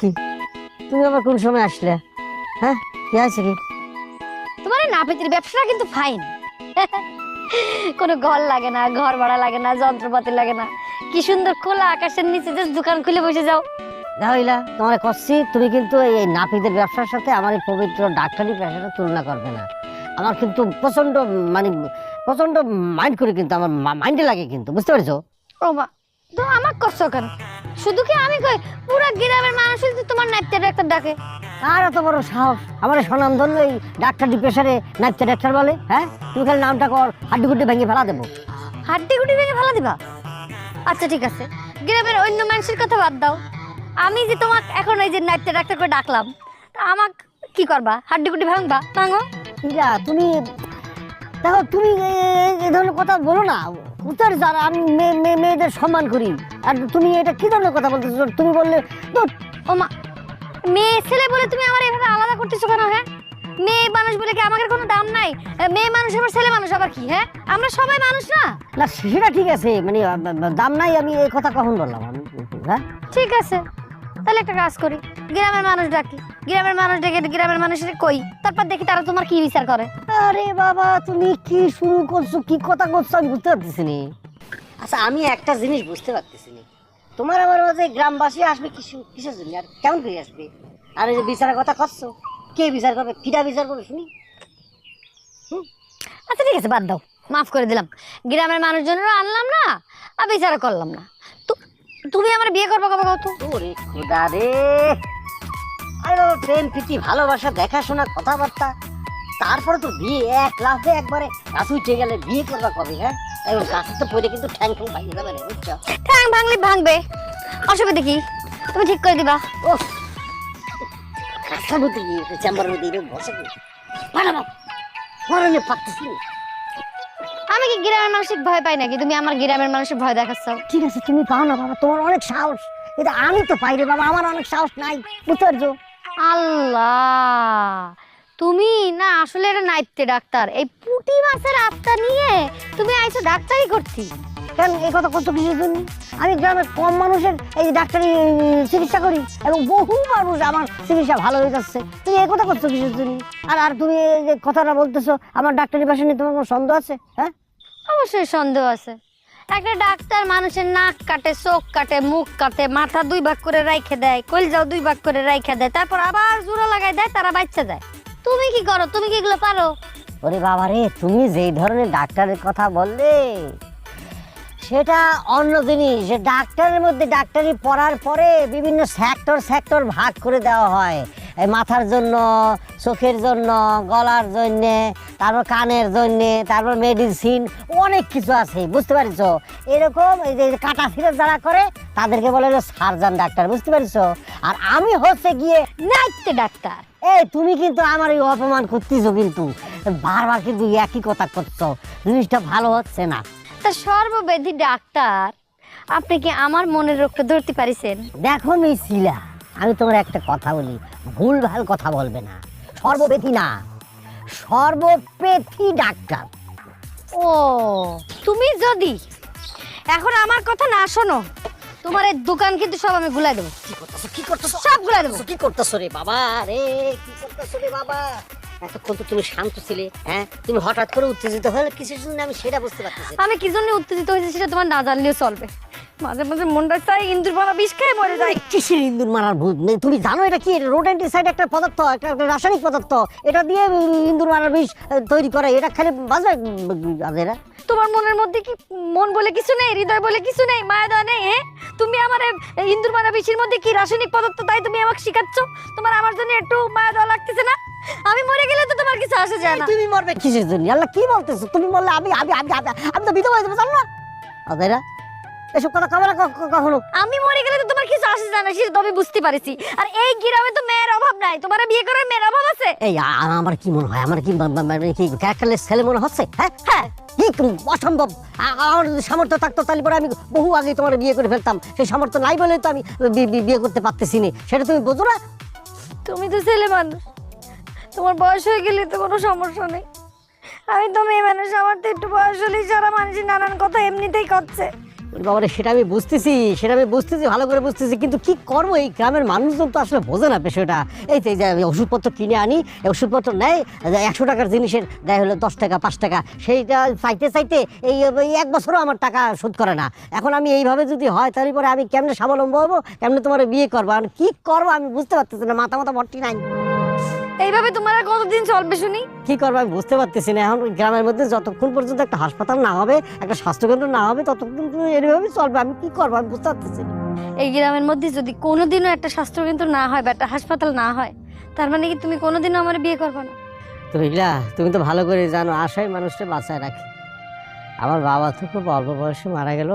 কি তুমি আবার কোন সময় আসলে? হ্যাঁ? কি আছে কি? তোমার নাপিতের ব্যবসাটা কিন্তু ফাইন কোনো ঘর লাগে না ঘর ভাড়া লাগে না যন্ত্রপাতি লাগে না। কি সুন্দর খোলা আকাশের নিচে just দোকান খুলে বসে যাও। হইলা তোমার করছি তুমি কিন্তু এই নাপিতের ব্যবসার সাথে আমার এই পবিত্র ডাক্তারি পেশাটা তুলনা করবে না। আমার কিন্তু প্রচণ্ড মানে প্রচণ্ড মাইন্ড করে কিন্তু আমার মাইন্ডে লাগে কিন্তু বুঝতে পারছ? ও মা তো আমাক করছ কেন? শুধু কি আমি কই? পুরো গ্রামের মানুষ যদি তোমার নাইটটা একটা ডাকে। আর এত বড় সাহস। আমার সনাম ধন্য এই ডাক্তারি পেশারে নাইটটা ডাক্তার বলে হ্যাঁ? তুমি খালি নামটা কর হাড্ডি গুড্ডি ভেঙে ফেলা দেবো। হাড্ডি গুডি ভেঙে ফেলা দিবা? আচ্ছা ঠিক আছে। গ্রামের অন্য মানুষের কথা বাদ দাও। আমি যে তোমাক এখন এই যে নাইটটা ডাক্তার করে ডাকলাম তা আমাক কি করবা? হাড্ডি ভাঙবা? ভাঙো? ইরা তুমি দেখো তুমি এ ধরনের কথা বলো না। উত্তর যারা আমি মেয়ে- মেয়ে- মেয়েদের সম্মান করি। আর তুমি এটা কি ধরনের কথা বলতেছো? তুমি বললে ও মা মেয়ে ছেলে বলে তুমি আমার এভাবে আলাদা করতেছো কেন হ্যাঁ? মেয়ে মানুষ বলে কি আমাদের কোনো দাম নাই? মেয়ে মানুষ আবার ছেলে মানুষ আবার কি হ্যাঁ? আমরা সবাই মানুষ না। না সেটা ঠিক আছে মানে দাম নাই আমি এই কথা কখন বললাম? আমি হ্যাঁ ঠিক আছে তাহলে একটা কাজ করি। গ্রামের মানুষ ডাকি গ্রামের মানুষ ডেকে গ্রামের মানুষের কই? তারপর দেখি তারা তোমার কি বিচার করে? আরে বাবা তুমি কি শুরু করছ? কি কথা করছ? আমি বুঝতে পারতেছি নি। আচ্ছা আমি একটা জিনিস বুঝতে পারতেছি নি। তোমার আমার মাঝে গ্রামবাসী আসবে কিছু কিসের জন্য? আর কেমন করে আসবে? আর এই যে বিচারের কথা করছ? কে বিচার করবে? কিটা বিচার করবে? শুনি। আচ্ছা ঠিক আছে বাদ দাও। মাফ করে দিলাম। গ্রামের মানুষজনেরও আনলাম না আর বিচার করলাম না। তু- তুমি আমার বিয়ে করব কবে কত ওরে খোদা রে! প্রেম প্রীতি ভালোবাসা দেখাশোনা কথাবার্তা। তারপরে তো বিয়ে এক লাফে একবারে গাছ উঠে গেলে বিয়ে করবা কবে হ্যাঁ? এবং গাছের তো পরে কিন্তু ঠ্যাং ঠ্যাং ভাঙিয়ে যাবে রে বুঝছ? ঠ্যাং ভাঙলে ভাঙবে। অসুবিধা কি? তুমি ঠিক করে দিবা। ও কাঁচার মধ্যে গিয়ে চেম্বারের মধ্যে এরকম বসে কি পাঠাবো মরণে পারতেছি। আমি কি গ্রামের মানুষের ভয় পাই নাকি? তুমি আমার গ্রামের মানুষের ভয় দেখাচ্ছ। ঠিক আছে তুমি পাও না বাবা তোমার অনেক সাহস। এটা আমি তো পাই রে বাবা আমার অনেক সাহস নাই বুঝতে পারছ? আল্লাহ। তুমি না আসলে এটা নাইতে ডাক্তার। এই পুঁটি মাছের আত্মা নিয়ে তুমি আইছো ডাক্তারি করছি কেন? এই কথা কত কিছুর জন্য? আমি গ্রামের কম মানুষের এই ডাক্তারি চিকিৎসা করি এবং বহু মানুষ আমার চিকিৎসা ভালো হয়ে যাচ্ছে। তুমি এই কথা করছ কিছুর জন্য? আর আর তুমি এই যে কথাটা বলতেছো আমার ডাক্তারি পাশে নিয়ে তোমার কোনো সন্দেহ আছে? হ্যাঁ? অবশ্যই সন্দেহ আছে। একটা ডাক্তার মানুষের নাক কাটে, চোখ কাটে, মুখ কাটে, মাথা দুই ভাগ করে রাইখে দেয়, কলজাও দুই ভাগ করে রাইখে দেয়, তারপর আবার জোড়া লাগাই দেয়, তারা বাচ্চা দেয়। তুমি কি করো? তুমি কি এগুলো পারো? ওরে বাবা রে, তুমি যেই ধরনের ডাক্তারের কথা বললে, সেটা অন্য জিনিস। যে ডাক্তারের মধ্যে ডাক্তারি পড়ার পরে বিভিন্ন সেক্টর সেক্টর ভাগ করে দেওয়া হয়। মাথার জন্য চোখের জন্য গলার জন্য তারপর কানের জন্য তারপর মেডিসিন অনেক কিছু আছে বুঝতে পারছ? এরকম এই যে কাটা ছিঁড়ে যারা করে তাদেরকে বলে সার্জন ডাক্তার বুঝতে পারছ? আর আমি হচ্ছে গিয়ে ডাক্তার এই তুমি কিন্তু আমার এই অপমান করতেছো কিন্তু। বারবার কিন্তু একই কথা করছ। জিনিসটা ভালো হচ্ছে না। তা সর্ববেদী ডাক্তার আপনি কি আমার মনের রোগটা ধরতে পারিছেন? দেখো মিছিলা আমি তোমার একটা কথা বলি ভুল ভালো কথা বলবে না। সর্বব্যাধি না সর্বপেথি ডাক্তার। ও তুমি যদি এখন আমার কথা না শোনো তোমার এই দোকান কিন্তু সব আমি গুলাই দেবো। কি করতেছো কি করতেছো? সব গুলাই দেবো। কি করতেছো রে বাবা? রে কি করতেছো রে বাবা? এতক্ষণ তো তুমি শান্ত ছিলে হ্যাঁ? তুমি হঠাৎ করে উত্তেজিত হলে কিসের জন্য আমি সেটা বুঝতে পারতেছি আমি কি জন্য উত্তেজিত হয়েছি সেটা তোমার না জানলেও চলবে। মাঝে মাঝে মনটা চাই ইন্দুর পালা বিষ খেয়ে মরে যায় কিসের ইন্দুর মারার ভূত? নেই তুমি জানো এটা কি? রোডেন্টিসাইড একটা পদার্থ একটা রাসায়নিক পদার্থ। এটা দিয়ে ইন্দুর মারার বিষ তৈরি করে। এটা খেলে বাজবে এরা। তোমার মনের মধ্যে কি মন বলে কিছু নেই? হৃদয় বলে কিছু নেই? মায়া দেওয়া নেই? হ্যাঁ? তুমি আমার ইন্দুর মারা বিষের মধ্যে কি রাসায়নিক পদার্থ তাই তুমি আমাকে শিখাচ্ছ? তোমার আমার জন্য একটু মায়া দেওয়া লাগতেছে না? আমি মরে গেলে তো তোমার কিছু আসে যায় না। তুমি মরবে কিসের জন্য? আল্লাহ কি বলতেছো? তুমি বললে আমি আমি আমি আমি- আমি তো বিধবা হয়ে যাব জানো? না আদেরা এসব কথা কামরা কখনো আমি মরে গেলে তো তোমার কিছু আসে যায় না সেটা তো আমি বুঝতে পারছি। আর এই গ্রামে তো মেয়ের অভাব নাই। তোমার বিয়ে করার মেয়ের অভাব আছে? এই আমার কি মনে হয়? আমার কি মানে কি ক্যারেক্টারলেস ছেলে মনে হচ্ছে? হ্যাঁ? হ্যাঁ। অসম্ভব। আমার সামর্থ্য থাকতো তাহলে পরে আমি বহু আগে তোমার বিয়ে করে ফেলতাম। সেই সামর্থ্য নাই বলে তো আমি বিয়ে করতে পারতেছি না সেটা তুমি বোঝো না? তুমি তো ছেলে মানুষ। তোমার বয়স হয়ে গেলে তো কোনো সমস্যা নেই। আমি তো মেয়ে মানুষ আমার তো একটু বয়স হলেই সারা মানুষের নানান কথা এমনিতেই করছে। বাবারে, সেটা আমি বুঝতেছি, সেটা আমি বুঝতেছি, ভালো করে বুঝতেছি, কিন্তু কি করব? এই গ্রামের মানুষজন তো আসলে বোঝে না বিষয়টা এই যে আমি ওষুধপত্র কিনে আনি ওষুধপত্র নেয় একশো টাকার জিনিসের দেয় হলো দশ টাকা, পাঁচ টাকা, সেইটা চাইতে চাইতে এই এক বছরও আমার টাকা শোধ করে না। এখন আমি এইভাবে যদি হয়, তাহলে পরে আমি কেমনে স্বাবলম্ব হব? কেমনে তোমার বিয়ে করব? আর কি করব? আমি বুঝতে পারতেছি না, মাথা মাথা ভর্তি নাই। এইভাবে তোমার আর কতদিন চলবে শুনি? কি করব আমি বুঝতে পারতেছি না। এখন গ্রামের মধ্যে যতক্ষণ পর্যন্ত একটা হাসপাতাল না হবে একটা স্বাস্থ্যকেন্দ্র না হবে ততক্ষণ তো এভাবে চলবে। আমি কি করব আমি বুঝতে পারতেছি না। এই গ্রামের মধ্যে যদি কোনোদিনও একটা স্বাস্থ্য কিন্তু না হয় বা একটা হাসপাতাল না হয় তার মানে কি তুমি কোনোদিনও আমার বিয়ে করবে না? তো ইলা তুমি তো ভালো করে জানো আশায় মানুষটা বাঁচায় রাখে। আমার বাবা তো খুব অল্প বয়সে মারা গেল।